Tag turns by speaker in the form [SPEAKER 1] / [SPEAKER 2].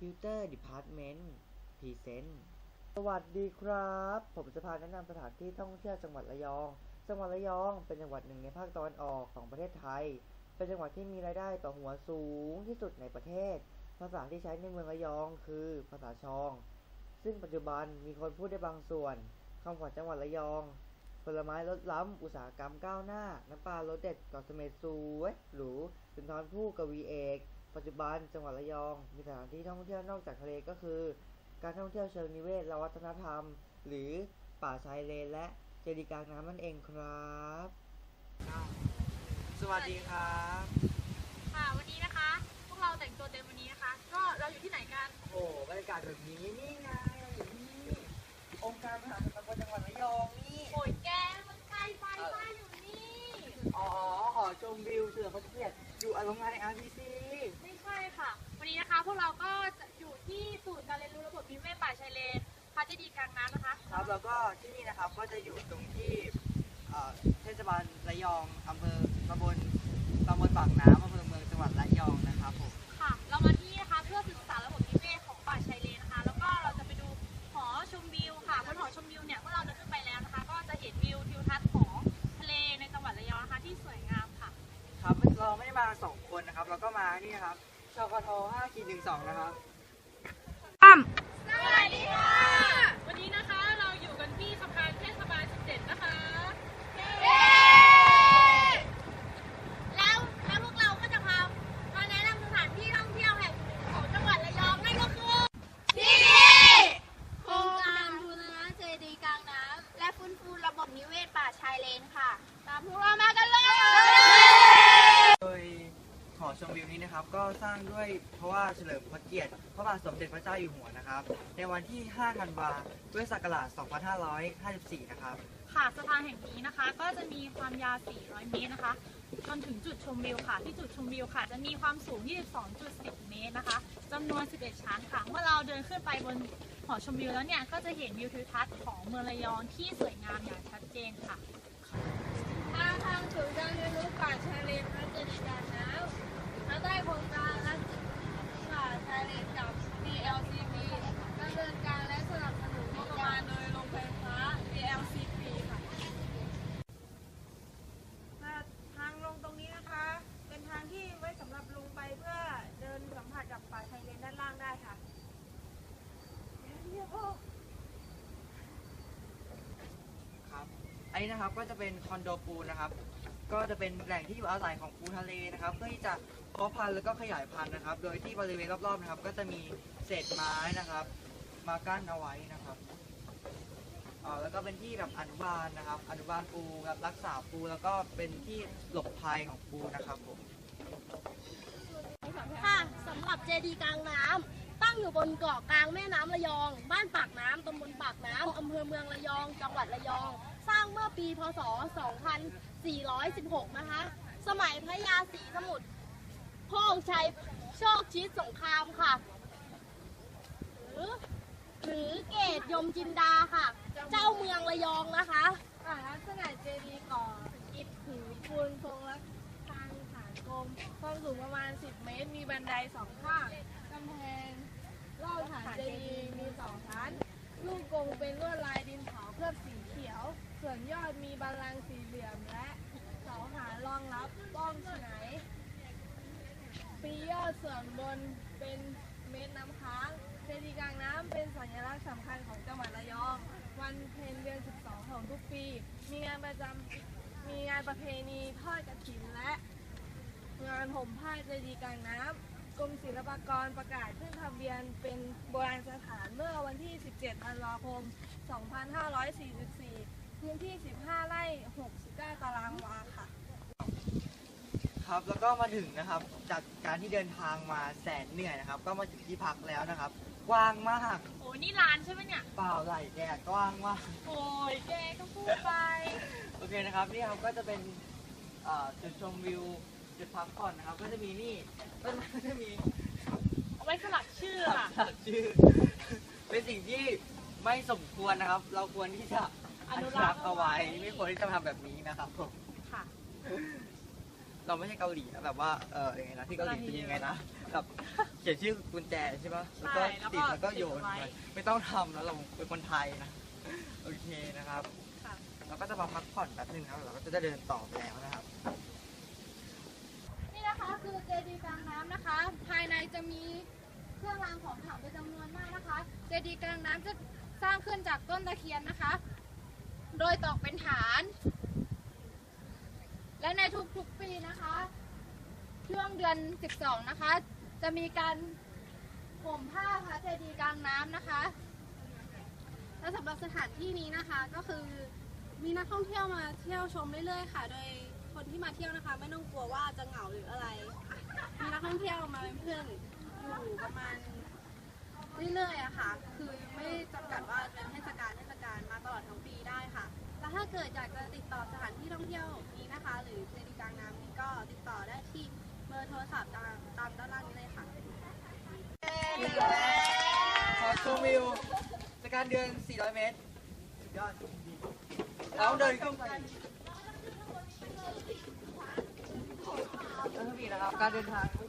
[SPEAKER 1] พิวเตอร์ดีพาร์ตเมนต์พรีเซนต์สวัสดีครับ ผมจะพาแนะนำสถานที่ท่องเที่ยวจังหวัดระยอง จังหวัดระยองเป็นจังหวัดหนึ่งในภาคตะวันออกของประเทศไทย เป็นจังหวัดที่มีรายได้ต่อหัวสูงที่สุดในประเทศ ภาษาที่ใช้ในเมืองระยองคือภาษาชอง ซึ่งปัจจุบันมีคนพูดได้บางส่วนคำขวัญจังหวัดระยอง ผลไม้ลดล้ำอุตสาหกรรมก้าวหน้า น้ำปลารสเด็ดกาะเม็ดสวยหรูสุนทรภู่กวีเอก ปัจจุบันจังหวัดระยอง มีสถานที่ท่องเที่ยวนอกจากทะเลก็คือ การท่องเที่ยวเชิงนิเวศและวัฒนธรรม หรือป่าชายเลนและเจดีย์กลางน้ำนั่นเองครับ สวัสดีครับ
[SPEAKER 2] ค่ะวันนี้นะคะ พวกเราแต่งตัวเต็มวันนี้นะคะ ก็เราอยู่ที่ไหนกัน
[SPEAKER 1] โอ้บรรยากาศแบบนี้นี่ไงเราอยู่ที่องค์การมหาสังคมจังหวัดระยองนี่
[SPEAKER 2] โอ้ยแกมันไกลไปบ้านอยู่นี่
[SPEAKER 1] อ๋อหอชมวิวเสือพระเกียรติอยู่อารมณ์งานใน RPC
[SPEAKER 2] ไม่ใช่ค่ะ วันนี้นะคะพวกเราก็จะอยู่ที่ศูนย์การเรียนรู้ระบบนิเวศป่าชายเลนพระเจดีย์กลางน้ำนะคะ
[SPEAKER 1] ครับแล้วก็ที่นี่นะครับก็จะอยู่ตรงที่เอ่อเทศบาลระยองอำเภอตำบลตำบลปากน้ำอำเภอเมืองจังหวัดระยองนะครับผม
[SPEAKER 2] ค่ะ เรามาที่นี่นะคะเพื่อศึกษาระบบนิเวศของป่าชายเลนนะคะ แล้วก็เราจะไปดูหอชมวิวค่ะบนหอชมวิวเนี่ยเมื่อเราเดินขึ้นไปแล้วนะคะ ก็จะเห็นวิวทิวทัศน์ของทะเลในจังหวัดระยองนะคะที่สวยงามค่ะ
[SPEAKER 1] ครับเราไม่ได้มาสองคนนะครับ เราก็มานี่นะครับ ชกท5ขีด12 นะครับ
[SPEAKER 2] สวัสดีค่ะวันนี้นะคะเราอยู่กันที่สะพานเทศบาล 17 นะคะ แล้วแล้วพวกเราก็จะพามาแนะนำสถานที่ท่องเที่ยวแห่งหนึ่งของจังหวัดระยองนั่นก็คือที่นี่โครงการบูรณะเจดีย์กลางน้ำและฟื้นฟูระบบนิเวศป่าชายเลนค่ะ ตามพวกเรามากันเลย
[SPEAKER 1] โดยหอชมวิวนี้นะครับ ก็สร้างด้วยเพราะว่าเฉลิมพระเกียรติพระบาทสมเด็จพระเจ้าอยู่หัวนะครับ ในวันที่ 5 ธันวาพุทธศักราช 2554 นะครับ
[SPEAKER 2] ค่ะสะพานแห่งนี้นะคะ ก็จะมีความยาว 400 เมตรนะคะ จนถึงจุดชมวิวค่ะ ที่จุดชมวิวค่ะ จะมีความสูง 22.10 เมตรนะคะจำนวน 11 ชั้นค่ะ เมื่อเราเดินขึ้นไปบนหอชมวิวแล้วเนี่ย ก็จะเห็นวิวทิวทัศน์ของเมืองระยองที่สวยงามอย่างชัดเจนค่ะ
[SPEAKER 3] ทางทางศูนย์การเรียนรู้ป่าชายเลนพระเจดีย์กลางน้ำภายใต้โครงการรักป่าชายเลนกับ PLCP ดำเนินการและสนับสนุนงบประมาณโดยโรงไฟฟ้า PLCP ค่ะทางลงตรงนี้นะคะ เป็นทางที่ไว้สำหรับลงไปเพื่อเดินสัมผัสกับป่าชายเลนด้านล่างได้ค่ะ
[SPEAKER 1] ครับ อันนี้นะครับก็จะเป็นคอนโดปูนะครับ ก็จะเป็นแหล่งที่อยู่อาศัยของปูทะเลนะครับ เพื่อที่จะเพาะพันธุ์แล้วก็ขยายพันธุ์นะครับ โดยที่บริเวณรอบๆนะครับ ก็จะมีเศษไม้นะครับ มากั้นเอาไว้นะครับอ่าแล้วก็เป็นที่แบบอนุบาลนะครับ อนุบาลปูครับรักษาปูแล้วก็เป็นที่หลบภัยของปูนะครับผม
[SPEAKER 3] ค่ะสำหรับเจดีย์กลางน้ำตั้งอยู่บนเกาะกลางแม่น้ำระยอง บ้านปากน้ำตำบลปากน้ำอำเภอเมืองระยอง จังหวัดระยองางเมื่อปีพศ 2416 นะคะ สมัยพระยาศรีสมุทรพระองชัยโชคชิดสงครามค่ะ หรือหรือเกตยมจินดาค่ะ เจ้าเมืองระยองนะคะลักษณะเจดีย์ก่ออิฐหินปูนทรงลักษทางฐานกลมความสูงประมาณ 10 เมตร มีบันไดสองข้างกำแพงรอบฐานเจดีย์มีสองชั้น ลูกกงเป็นลวดลายดินเผาเคลือบสีเขียว ส่วนยอดมีบัลลังก์สี่เหลี่ยมและเสาหารองรับป้องฉนปียอดส่วนบนเป็นเม็ดน้ำค้างเจดีย์กลางน้ำเป็นสัญลักษณ์สำคัญของจังหวัดระยอง วันเพ็ญเดือน 12 ของทุกปี มีงานประจำมีงานประเพณีทอดกระถินและงานห่มผ้าเจดีย์กลางน้ำกรมศิลปากรประกาศขึ้นทะเบียนเป็นโบราณสถานเมื่อวันที่ 17 ธันวาคม 2544 พื้นที่ 15 ไร่ 69 ตารางวาค่ะ
[SPEAKER 1] ครับแล้วก็มาถึงนะครับ จากการที่เดินทางมาแสนเหนื่อยนะครับ ก็มาถึงที่พักแล้วนะครับกว้างมาก
[SPEAKER 2] โอ้นี่ร้านใช่ไหมเนี่ย
[SPEAKER 1] เปล่าไหลแกกว้างมาก
[SPEAKER 2] โอ้ยแกก็พูดไป
[SPEAKER 1] โอเคนะครับนี่ครับก็จะเป็นเอ่อจุดชมวิวจุดพักผ่อนนะครับ ก็จะมีนี่ต้นไม้ก็จะมี
[SPEAKER 2] เอาไว้สลักชื่อ
[SPEAKER 1] หลั
[SPEAKER 2] ค่ะ
[SPEAKER 1] กชื่อ เป็นสิ่งที่ไม่สมควรนะครับ เราควรที่จะ อนุรักษ์เอาไว้ไม่ควรที่จะทำแบบนี้นะครับผม
[SPEAKER 2] ค่ะ
[SPEAKER 1] เราไม่ใช่เกาหลีนะแบบว่าเออยังไงนะที่เกาหลีเป็นยังไงนะเอกับเขียนชื่อกุญแจใช่ปะแล้วก็
[SPEAKER 2] ใช่แล้วก็
[SPEAKER 1] ติดแล้วก็โยน
[SPEAKER 2] ติดไว้
[SPEAKER 1] ไปไม่ต้องทำแล้วเราเป็นคนไทยนะโอเคนะครับ
[SPEAKER 2] ค่ะ
[SPEAKER 1] เราก็จะมาพักผ่อนแป๊บนึงนะครับเราก็จะเดินต่อไปแล้วนะครับ
[SPEAKER 4] นี่นะคะคือเจดีย์กลางน้ำนะคะ ภายในจะมีเครื่องรางของขลังเป็นจำนวนมากนะคะ เจดีย์กลางน้ำจะสร้างขึ้นจากต้นตะเคียนนะคะ โดยตอกเป็นฐาน และในทุกๆปีนะคะ ช่วงเดือน 12 นะคะ จะมีการห่มผ้าพระเจดีย์กลางน้ำนะคะ
[SPEAKER 5] และสำหรับสถานที่นี้นะคะก็คือมีนักท่องเที่ยวมาเที่ยวชมเรื่อยๆค่ะ โดยคนที่มาเที่ยวนะคะ ไม่ต้องกลัวว่าจะเหงาหรืออะไร มีนักท่องเที่ยวมาเป็นเพื่อนอยู่ประมาณเรื่อยๆอะค่ะ คือไม่จำกัดว่าเป็นเทศกาลอดทั้งปีได้ค่ะ แล้วถ้า เกิดอยากจะติดต่อสถานที่ท่องเที่ยวนี้นะคะ หรือเจดีกลางน้ำนี้ก็ติดต่อได้ที่เบอร์โทรศัพท์ตามตามด้านล่างนี้เลยค่ะ
[SPEAKER 1] ขอชมวิวจากการเดิน 400 เมตรสุดยอดแล้วเดินขึ้นไปแล้วก็มีนะครับ การเดินทางถึง